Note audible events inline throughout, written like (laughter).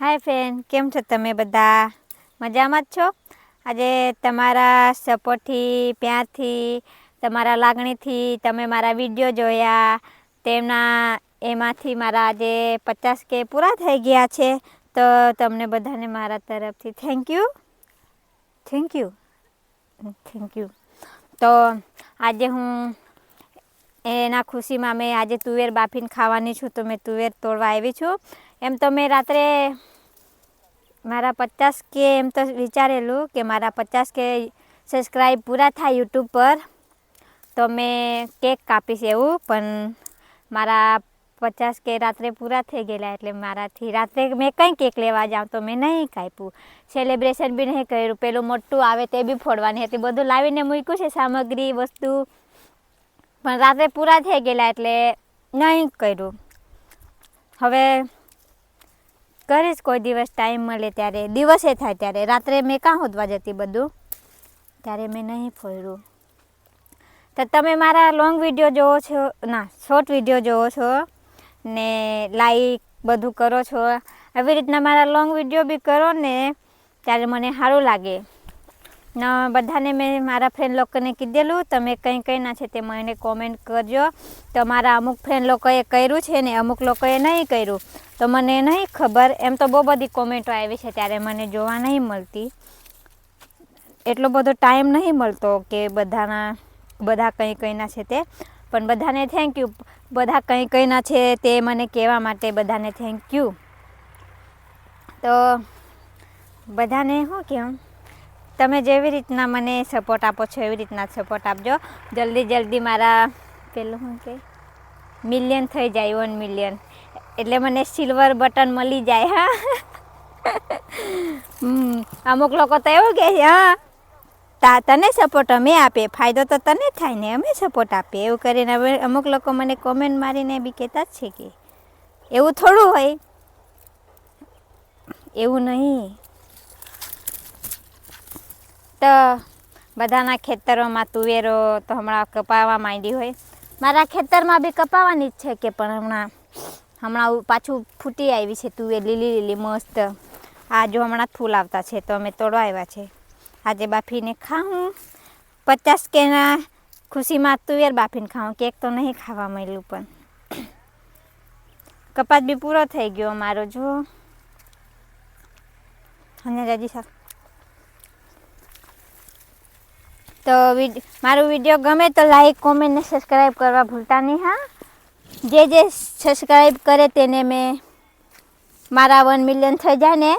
હાય friend, કેમ છો તમે બધા? મજામાં જ છો? આજે તમારા સપોર્ટથી, પ્યારથી, તમારા લાગણીથી તમે મારા વીડિયો જોયા, તેમના એમાંથી મારા આજે પચાસ કે પૂરા થઈ ગયા છે, તો તમને બધાને મારા તરફથી thank you thank you thank you તો આજે હું એના ખુશીમાં મેં આજે તુવેર બાફીને ખાવાની છું, તો મેં તુવેર તોડવા આવી છું. એમ તો મેં રાત્રે મારા પચાસ કે એમ તો વિચારેલું કે મારા પચાસ કે સબસ્ક્રાઈબ પૂરા થાય યુટ્યુબ પર, તો મેં કેક કાપીશ એવું, પણ મારા પચાસ કે રાત્રે પૂરા થઈ ગયેલા, એટલે મારાથી રાત્રે મેં કંઈ કેક લેવા જાઉં તો મેં નહીં કાપ્યું. સેલિબ્રેશન બી નહીં કર્યું, પેલું મોટું આવે તે બી ફોડવાની હતી, બધું લાવીને મૂક્યું છે સામગ્રી, વસ્તુ. પણ રાત્રે પૂરા થઈ ગયેલા એટલે નહીં કર્યું. હવે કરીશ કોઈ દિવસ ટાઈમ મળે ત્યારે, દિવસે થાય ત્યારે. રાત્રે મેં કાં હોદવા જતી બધું? ત્યારે મેં નહીં ફોર્યું. તો તમે મારા લોંગ વીડિયો જોવો છો? ના શોર્ટ વીડિયો જોવો છો ને લાઈક બધું કરો છો. આવી રીતના મારા લોંગ વીડિયો બી કરો ને ત્યારે મને સારું લાગે. બધાને મેં મારા ફ્રેન્ડ લોકોને કીધેલું, તમે કંઈ કંઈ ના છે તે મને કોમેન્ટ કરજો. તો મારા અમુક ફ્રેન્ડ લોકોએ કર્યું છે ને અમુક લોકોએ નહીં કર્યું. તો મને નહીં ખબર, એમ તો બહુ બધી કોમેન્ટો આવી છે ત્યારે મને જોવા નહીં મળતી. એટલો બધો ટાઈમ નહીં મળતો કે બધાના, બધા કંઈ કંઈના છે તે. પણ બધાને થેન્ક યુ બધા કંઈ કંઈના છે તે મને કહેવા માટે બધાને થેન્ક યુ તો બધાને શું કેમ? તમે જેવી રીતના મને સપોર્ટ આપો છો, એવી રીતના સપોર્ટ આપજો. જલ્દી જલ્દી મારા પેલું શું કે? મિલિયન થઈ જાય વન મિલિયન એટલે મને સિલ્વર બટન મળી જાય, હા. (laughs) અમુક લોકો તો એવું છે, હા, તા, તને સપોર્ટ અમે આપે, ફાયદો તો તને થાય ને, અમે સપોર્ટ આપીએ. એવું કરીને હવે અમુક લોકો મને કોમેન્ટ મારીને બી કહેતા જ છે કે, એવું થોડું હોય. એવું નહીં. તો બધાના ખેતરોમાં તુવેરો તો હમણાં કપાવા માંડી હોય. મારા ખેતરમાં બી કપાવાની જ છે કે પણ હમણાં હમણાં પાછું ફૂટી આવી છે તુવેર લીલી લીલી મસ્ત. આ જો હમણાં ફૂલ આવતા છે તો અમે તોડવા આવ્યા છે. આજે બાફીને ખાઉં. પચાસ કેના ખુશીમાં તુવેર બાફીને ખાઉં. કેક તો નહીં ખાવા મળ્યું પણ. કપાસ બી પૂરો થઈ ગયો મારો જો. અને રાજી સાહેબ. તો મારું વીડિયો ગમે તો લાઈક કોમેન્ટ ને સબસ્ક્રાઈબ કરવા ભૂલતા નહીં, હા? જે જે સબસ્ક્રાઈબ કરે તેને મેં મારા વન મિલિયન થઈ જાય ને,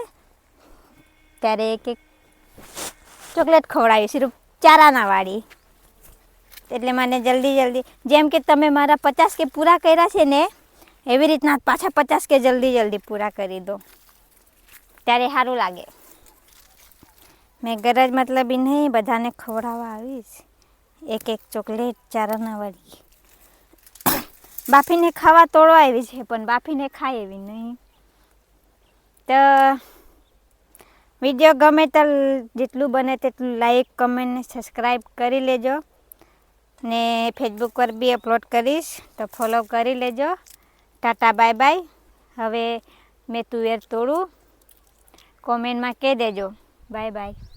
ત્યારે એક એક ચોકલેટ ખવડાવી, સિર્ફ ચારાના વાળી. એટલે મને જલ્દી જલ્દી, જેમ કે તમે મારા પચાસ કે પૂરા કર્યા છે ને, એવી રીતના પાછા પચાસ કે જલ્દી જલ્દી પૂરા કરી દો. ત્યારે સારું લાગે. મેં ગરજ મતલબ નહીં, બધાને ખવડાવવા આવીશ. એક એક ચોકલેટ ચારાના વાળી બાફીને ખાવા તોડવા આવી છે, પણ બાફીને ખાય એવી નહીં. તો વીડિયો ગમે તો જેટલું બને તેટલું લાઈક કમેન્ટ સબસ્ક્રાઈબ કરી લેજો. ને ફેસબુક પર બી અપલોડ કરીશ, તો ફોલો કરી લેજો. ટાટા બાય બાય હવે મેં તુવેર તોડું. કોમેન્ટમાં કહી દેજો. Bye bye